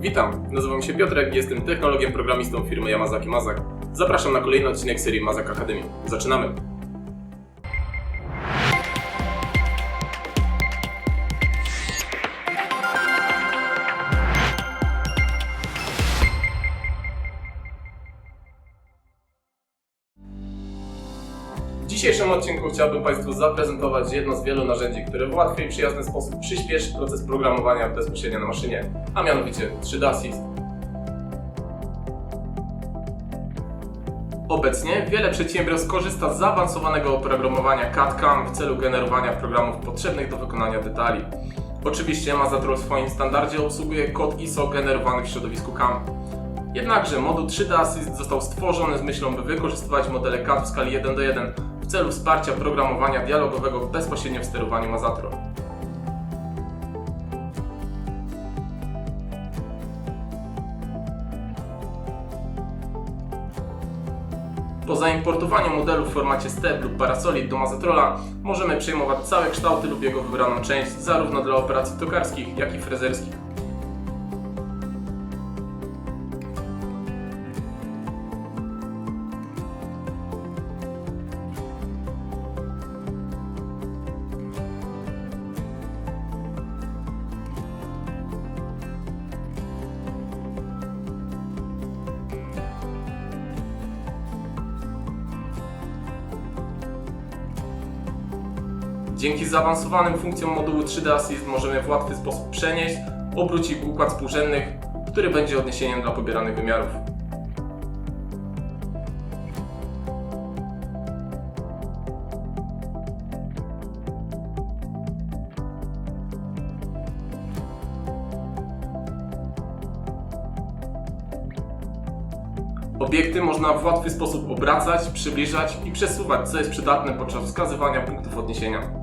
Witam, nazywam się Piotrek i jestem technologiem programistą firmy Yamazaki Mazak. Zapraszam na kolejny odcinek serii Mazak Academy. Zaczynamy! Dzisiejszym odcinku chciałbym Państwu zaprezentować jedno z wielu narzędzi, które w łatwy i przyjazny sposób przyspieszy proces programowania bezpośrednio na maszynie, a mianowicie 3D Assist. Obecnie wiele przedsiębiorstw korzysta z zaawansowanego oprogramowania CAD-CAM w celu generowania programów potrzebnych do wykonania detali. Oczywiście Mazatro w swoim standardzie obsługuje kod ISO generowany w środowisku CAM. Jednakże moduł 3D Assist został stworzony z myślą, by wykorzystywać modele CAD w skali 1 do 1 w celu wsparcia programowania dialogowego bezpośrednio w sterowaniu Mazatro. Po zaimportowaniu modelu w formacie STEP lub Parasolid do Mazatrola możemy przejmować całe kształty lub jego wybraną część, zarówno dla operacji tokarskich, jak i frezerskich. Dzięki zaawansowanym funkcjom modułu 3D Assist możemy w łatwy sposób przenieść, obrócić układ współrzędnych, który będzie odniesieniem dla pobieranych wymiarów. Obiekty można w łatwy sposób obracać, przybliżać i przesuwać, co jest przydatne podczas wskazywania punktów odniesienia.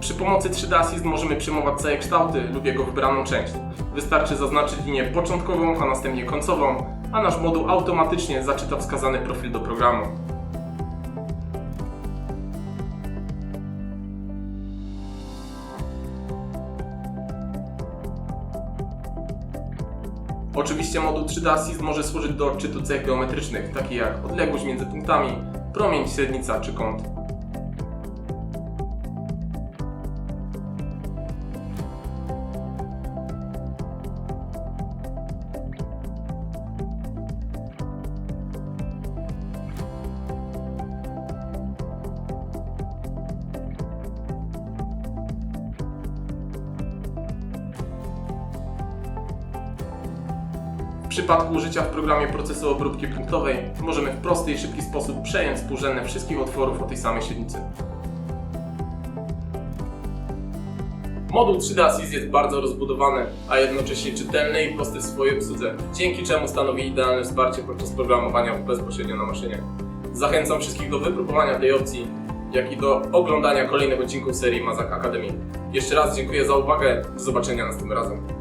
Przy pomocy 3D Assist możemy przyjmować całe kształty lub jego wybraną część. Wystarczy zaznaczyć linię początkową, a następnie końcową, a nasz moduł automatycznie zaczyta wskazany profil do programu. Oczywiście moduł 3D Assist może służyć do odczytu cech geometrycznych, takich jak odległość między punktami, promień, średnica czy kąt. W przypadku użycia w programie procesu obróbki punktowej możemy w prosty i szybki sposób przejąć współrzędne wszystkich otworów o tej samej średnicy. Moduł 3D Assist jest bardzo rozbudowany, a jednocześnie czytelny i prosty w swojej obsłudze, dzięki czemu stanowi idealne wsparcie podczas programowania bezpośrednio na maszynie. Zachęcam wszystkich do wypróbowania tej opcji, jak i do oglądania kolejnych odcinków serii Mazak Academy. Jeszcze raz dziękuję za uwagę, do zobaczenia następnym razem.